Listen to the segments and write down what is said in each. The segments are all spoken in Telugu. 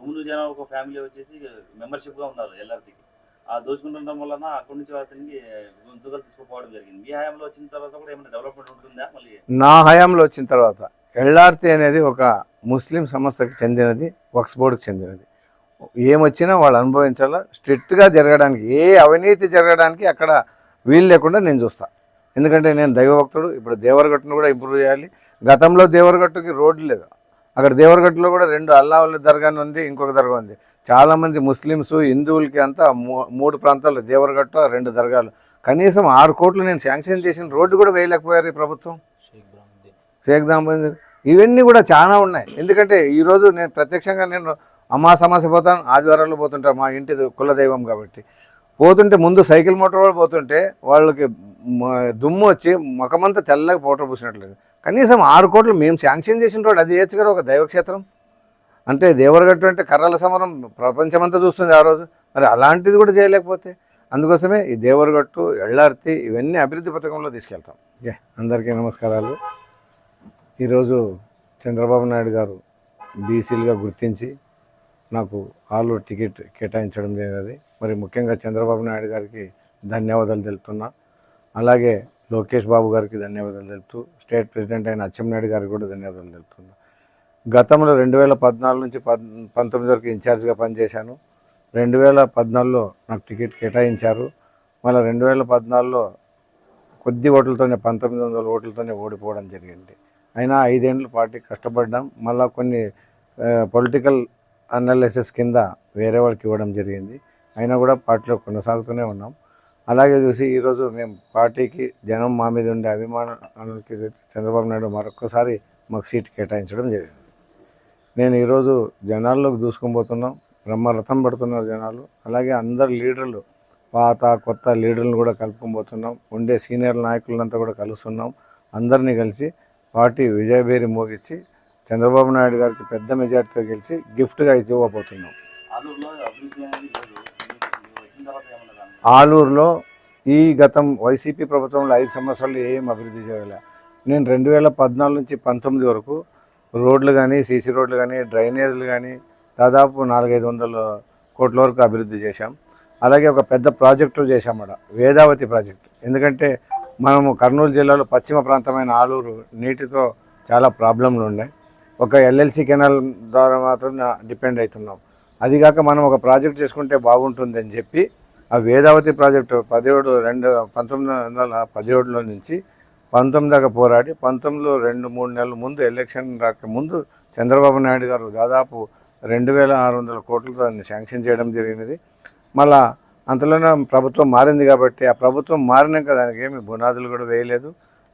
గుమ్ములు జనం ఒక ఫ్యామిలీ వచ్చేసి మెంబర్షిప్గా ఉన్నారు ఎల్ఆర్టీకి ఆ దోచుకుంటుండడం వలన అక్కడి నుంచి అతనికి ముందుగా తీసుకుపోవడం జరిగింది. మీ హయాంలో వచ్చిన తర్వాత కూడా ఏమైనా డెవలప్మెంట్ ఉంటుందా మళ్ళీ? నా హయాంలో వచ్చిన తర్వాత ఎల్ఆర్టీ అనేది ఒక ముస్లిం సంస్థకు చెందినది వక్స్ బోర్డుకి చెందినది. ఏమొచ్చినా వాళ్ళు అనుభవించాలా? స్ట్రిక్ట్గా జరగడానికి ఏ అవినీతి జరగడానికి అక్కడ వీలు లేకుండా నేను చూస్తా. ఎందుకంటే నేను దైవభక్తుడు ఇప్పుడు దేవరగట్టును కూడా ఇంప్రూవ్ చేయాలి. గతంలో దేవరగట్టుకి రోడ్డు లేదు. అక్కడ దేవరగట్టులో కూడా రెండు అల్లావుల దర్గాని ఉంది ఇంకొక దర్గా ఉంది. చాలామంది ముస్లిమ్స్ హిందువులకి అంతా మూడు ప్రాంతాల్లో దేవరగట్టు రెండు దర్గాలు. కనీసం ఆరు కోట్లు నేను శాంక్షన్ చేసిన రోడ్డు కూడా వేయలేకపోయారు ఈ ప్రభుత్వం. షేక్ దాంబద్ ఇవన్నీ కూడా చాలా ఉన్నాయి. ఎందుకంటే ఈరోజు నేను ప్రత్యక్షంగా నేను అమ్మా సమస్య పోతాను ఆదివారాల్లో పోతుంటాను మా ఇంటి కులదైవం కాబట్టి. పోతుంటే ముందు సైకిల్ మోటార్ వాళ్ళు పోతుంటే వాళ్ళకి దుమ్ము వచ్చి ముఖమంతా తెల్లగా పౌడర్ పూసినట్లేదు. కనీసం ఆరు కోట్లు మేము శాంక్షన్ చేసిన రోడ్డు అది వేయచ్చు కదా ఒక దైవక్షేత్రం. అంటే దేవరగట్టు అంటే కర్రల సమరం ప్రపంచమంతా చూస్తుంది ఆ రోజు. మరి అలాంటిది కూడా చేయలేకపోతే అందుకోసమే ఈ దేవరగట్టు ఎళ్ళార్తి ఇవన్నీ అభివృద్ధి పథకంలో తీసుకెళ్తాం. ఓకే అందరికీ నమస్కారాలు. ఈరోజు చంద్రబాబు నాయుడు గారు బీసీలుగా గుర్తించి నాకు ఆలు టికెట్ కేటాయించడం జరిగినది మరి ముఖ్యంగా చంద్రబాబు నాయుడు గారికి ధన్యవాదాలు తెలుపుతున్నా. అలాగే లోకేష్ బాబు గారికి ధన్యవాదాలు తెలుపుతూ స్టేట్ ప్రెసిడెంట్ అయిన అచ్చెంనాయుడు గారికి కూడా ధన్యవాదాలు తెలుపుతున్నా. గతంలో రెండు వేల పద్నాలుగు నుంచి పద్ పంతొమ్మిది వరకు ఇన్ఛార్జ్గా పనిచేశాను. రెండు వేల పద్నాలుగులో నాకు టికెట్ కేటాయించారు. మళ్ళీ రెండు వేల పద్నాలుగులో కొద్ది ఓట్లతోనే పంతొమ్మిది వందల ఓట్లతోనే ఓడిపోవడం జరిగింది. అయినా ఐదేండ్లు పార్టీ కష్టపడ్డాం. మళ్ళీ కొన్ని పొలిటికల్ అనాలిసిస్ కింద వేరే వాళ్ళకి ఇవ్వడం జరిగింది. అయినా కూడా పార్టీలో కొనసాగుతూనే ఉన్నాం. అలాగే చూసి ఈరోజు మేము పార్టీకి జనం మా మీద ఉండే అభిమానానికి చంద్రబాబు నాయుడు మరొకసారి మాకు సీట్ కేటాయించడం జరిగింది. నేను ఈరోజు జనాల్లోకి దూసుకునిపోతున్నాం బ్రహ్మరథం పడుతున్నారు జనాలు. అలాగే అందరు లీడర్లు పాత కొత్త లీడర్లను కూడా కలుపుకోబోతున్నాం ఉండే సీనియర్ నాయకులంతా కూడా కలుస్తున్నాం. అందరినీ కలిసి పార్టీ విజయభేరి మోగించి చంద్రబాబు నాయుడు గారికి పెద్ద మెజార్టీతో గెలిచి గిఫ్ట్గా ఇవ్వబోతున్నాం. ఆలూరులో ఈ గతం వైసీపీ ప్రభుత్వంలో ఐదు సంవత్సరాలు ఏం అభివృద్ధి చేయలే. నేను రెండు వేల పద్నాలుగు నుంచి పంతొమ్మిది వరకు రోడ్లు కానీ సీసీ రోడ్లు కానీ డ్రైనేజ్లు కానీ దాదాపు నాలుగైదు వందల కోట్ల వరకు అభివృద్ధి చేశాం. అలాగే ఒక పెద్ద ప్రాజెక్టు చేశాం అక్కడ వేదావతి ప్రాజెక్టు. ఎందుకంటే మనము కర్నూలు జిల్లాలో పశ్చిమ ప్రాంతమైన ఆలూరు నీటితో చాలా ప్రాబ్లంలు ఉన్నాయి. ఒక ఎల్ఎల్సి కెనాల్ ద్వారా మాత్రం డిపెండ్ అవుతున్నాం. అదిగాక మనం ఒక ప్రాజెక్ట్ చేసుకుంటే బాగుంటుంది అని చెప్పి ఆ వేదావతి ప్రాజెక్టు పదిహేడు రెండు పంతొమ్మిది వందల పదిహేడులో నుంచి పంతొమ్మిది దాకా పోరాడి పంతొమ్మిదిలో రెండు మూడు నెలల ముందు ఎలక్షన్ రాక ముందు చంద్రబాబు నాయుడు గారు దాదాపు రెండు వేల ఆరు వందల కోట్లతో దాన్ని శాంక్షన్ చేయడం జరిగినది. మళ్ళా అంతలోనే ప్రభుత్వం మారింది కాబట్టి ఆ ప్రభుత్వం మారినాక దానికి ఏమి బునాదులు కూడా వేయలేదు.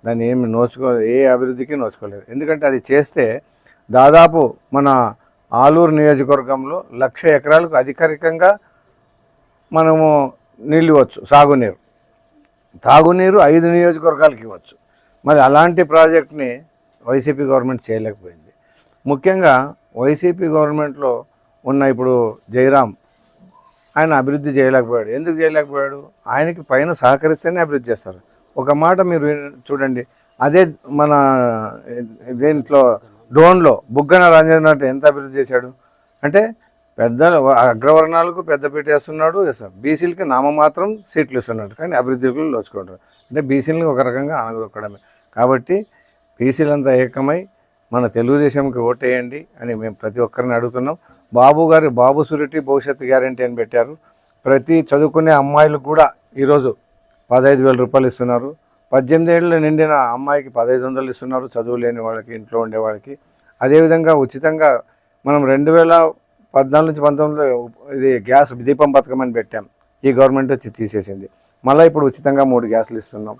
దాన్ని ఏమి నోచుకో ఏ అభివృద్ధికి నోచుకోలేదు. ఎందుకంటే అది చేస్తే దాదాపు మన ఆలూరు నియోజకవర్గంలో లక్ష ఎకరాలకు అధికారికంగా మనము నీళ్ళు ఇవ్వచ్చు సాగునీరు. తాగునీరు ఐదు నియోజకవర్గాలకు ఇవ్వచ్చు. మరి అలాంటి ప్రాజెక్ట్ని వైసీపీ గవర్నమెంట్ చేయలేకపోయింది. ముఖ్యంగా వైసీపీ గవర్నమెంట్లో ఉన్న ఇప్పుడు జయరాం ఆయన అభివృద్ధి చేయలేకపోయాడు. ఎందుకు చేయలేకపోయాడు? ఆయనకి పైన సహకరిస్తేనే అభివృద్ధి చేస్తారు. ఒక మాట మీరు చూడండి. అదే మన దేంట్లో డోన్లో బుగ్గన రాజేంద్రనాథ్ ఎంత అభివృద్ధి చేశాడు? అంటే పెద్ద అగ్రవర్ణాలకు పెద్దపీట వేస్తున్నాడు చేస్తాడు బీసీలకి నామమాత్రం సీట్లు ఇస్తున్నాడు. కానీ అభివృద్ధికులు దోచుకుంటారు. అంటే బీసీలని ఒక రకంగా అనగదొక్కడమే కాబట్టి బీసీలంతా ఏకమై మన తెలుగుదేశంకి ఓటేయండి అని మేము ప్రతి ఒక్కరిని అడుగుతున్నాం. బాబు గారి బాబు సూరిటీ భవిష్యత్తు గ్యారంటీ అని పెట్టారు. ప్రతి చదువుకునే అమ్మాయిలు కూడా ఈరోజు పదహైదు వేల రూపాయలు ఇస్తున్నారు. పద్దెనిమిది ఏళ్ళు నిండిన అమ్మాయికి పదహైదు వందలు ఇస్తున్నారు చదువు లేని వాళ్ళకి ఇంట్లో ఉండే వాళ్ళకి. అదేవిధంగా ఉచితంగా మనం రెండు వేల పద్నాలుగు నుంచి పంతొమ్మిదిలో ఇది గ్యాస్ దీపం పథకం అని పెట్టాం. ఈ గవర్నమెంట్ వచ్చి తీసేసింది. మళ్ళీ ఇప్పుడు ఉచితంగా మూడు గ్యాసులు ఇస్తున్నాం.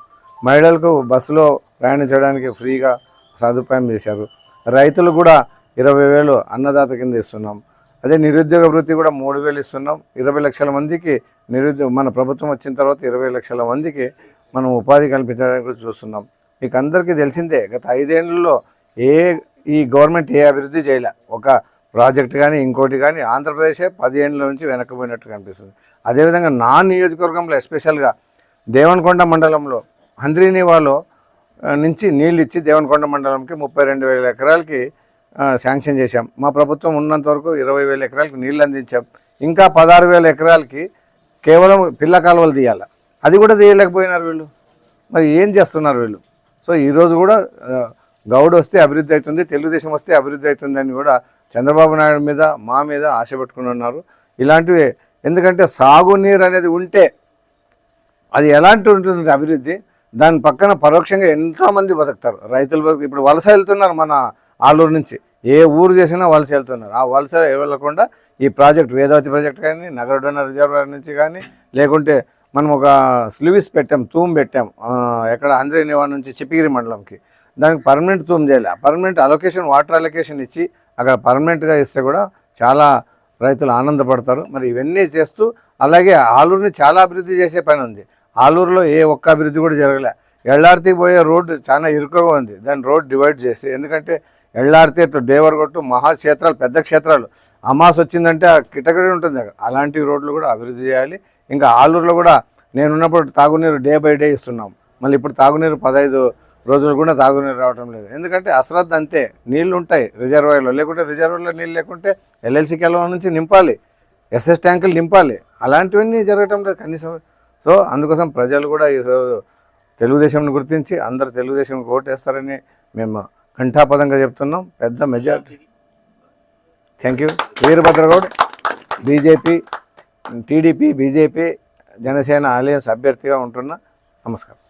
మహిళలకు బస్సులో ప్రయాణించడానికి ఫ్రీగా సదుపాయం చేశారు. రైతులు కూడా ఇరవై వేలు అన్నదాత కింద ఇస్తున్నాం. అదే నిరుద్యోగ వృత్తి కూడా మూడు వేలు ఇస్తున్నాం. ఇరవై లక్షల మందికి నిరుద్యోగ మన ప్రభుత్వం వచ్చిన తర్వాత ఇరవై లక్షల మందికి మనం ఉపాధి కల్పించడానికి చూస్తున్నాం. మీకు అందరికీ తెలిసిందే గత ఐదేళ్ళలో ఏ ఈ గవర్నమెంట్ ఏ అభివృద్ధి చేయలే. ఒక ప్రాజెక్ట్ కానీ ఇంకోటి కానీ ఆంధ్రప్రదేశే పదిహేనుల నుంచి వెనక్కిపోయినట్టు కనిపిస్తుంది. అదేవిధంగా నా నియోజకవర్గంలో ఎస్పెషల్గా దేవనకొండ మండలంలో అంద్రీనివాలో నుంచి నీళ్ళు ఇచ్చి దేవనకొండ మండలంకి ముప్పై రెండు వేల ఎకరాలకి శాంక్షన్ చేశాం. మా ప్రభుత్వం ఉన్నంత వరకు ఇరవై వేల ఎకరాలకి నీళ్ళు అందించాం. ఇంకా పదహారు వేల ఎకరాలకి కేవలం పిల్ల కాలువలు తీయాలి. అది కూడా తీయలేకపోయినారు వీళ్ళు. మరి ఏం చేస్తున్నారు వీళ్ళు? సో ఈరోజు కూడా గౌడ్ వస్తే అభివృద్ధి అవుతుంది తెలుగుదేశం వస్తే అభివృద్ధి అవుతుంది అని కూడా చంద్రబాబు నాయుడు మీద మా మీద ఆశ పెట్టుకుని ఉన్నారు ఇలాంటివి. ఎందుకంటే సాగునీరు అనేది ఉంటే అది ఎలాంటి ఉంటుంది అభివృద్ధి. దాని పక్కన పరోక్షంగా ఎంతోమంది బతుకుతారు. రైతులు బతుకు ఇప్పుడు వలస వెళ్తున్నారు మన ఆలూరు నుంచి. ఏ ఊరు చేసినా వలస వెళ్తున్నారు. ఆ వలస వెళ్ళకుండా ఈ ప్రాజెక్ట్ వేదావతి ప్రాజెక్ట్ కానీ నగరడోన రిజర్వర్ నుంచి కానీ లేకుంటే మనం ఒక స్లివిస్ పెట్టాం తూమ్ పెట్టాం ఆ, ఎక్కడ ఆంధ్రనివాడ నుంచి చిపిగిరి మండలంకి. దానికి పర్మనెంట్ తూమ్ చేయాలి. పర్మనెంట్ అలొకేషన్ వాటర్ అలొకేషన్ ఇచ్చి అక్కడ పర్మనెంట్గా ఇస్తే కూడా చాలా రైతులు ఆనందపడతారు. మరి ఇవన్నీ చేస్తూ అలాగే ఆలూరుని చాలా అభివృద్ధి చేసే పని ఉంది. ఆలూరులో ఏ ఒక్క అభివృద్ధి కూడా జరగలే. ఎల్లార్తికి పోయే రోడ్డు చాలా ఇరుకుగా ఉంది. దాన్ని రోడ్ డివైడ్ చేసి ఎందుకంటే ఎల్లార్తి టు దేవరగొట్టు మహాక్షేత్రాలు పెద్ద క్షేత్రాలు. అమాస్ వచ్చిందంటే ఆ కిటకిడి ఉంటుంది అక్కడ. అలాంటి రోడ్లు కూడా అభివృద్ధి చేయాలి. ఇంకా ఆలూరులో కూడా నేను ఉన్నప్పుడు తాగునీరు డే బై డే ఇస్తున్నాం. మళ్ళీ ఇప్పుడు తాగునీరు పదహైదు రోజులు కూడా తాగునీరు రావటం లేదు. ఎందుకంటే అశ్రద్ధ అంతే. నీళ్ళు ఉంటాయి రిజర్వాయర్లో. లేకుంటే రిజర్వాయర్లో నీళ్ళు లేకుంటే ఎల్ఎల్సి కెలవ నుంచి నింపాలి. ఎస్ఎస్ ట్యాంకులు నింపాలి. అలాంటివన్నీ జరగటం లేదు కనీసం. సో అందుకోసం ప్రజలు కూడా ఈ తెలుగుదేశంను గుర్తించి అందరు తెలుగుదేశం ఓటేస్తారని మేము కంఠాపదంగా చెప్తున్నాం. పెద్ద majority. Thank you. Veerabhadragoud BJP TDP BJP Janasena alliance అభ్యర్థిగా ఉంటున్నా నమస్కారం.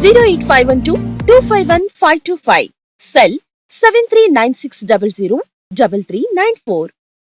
zero eight five one two two five one five two five cell seven three nine six double zero double three nine four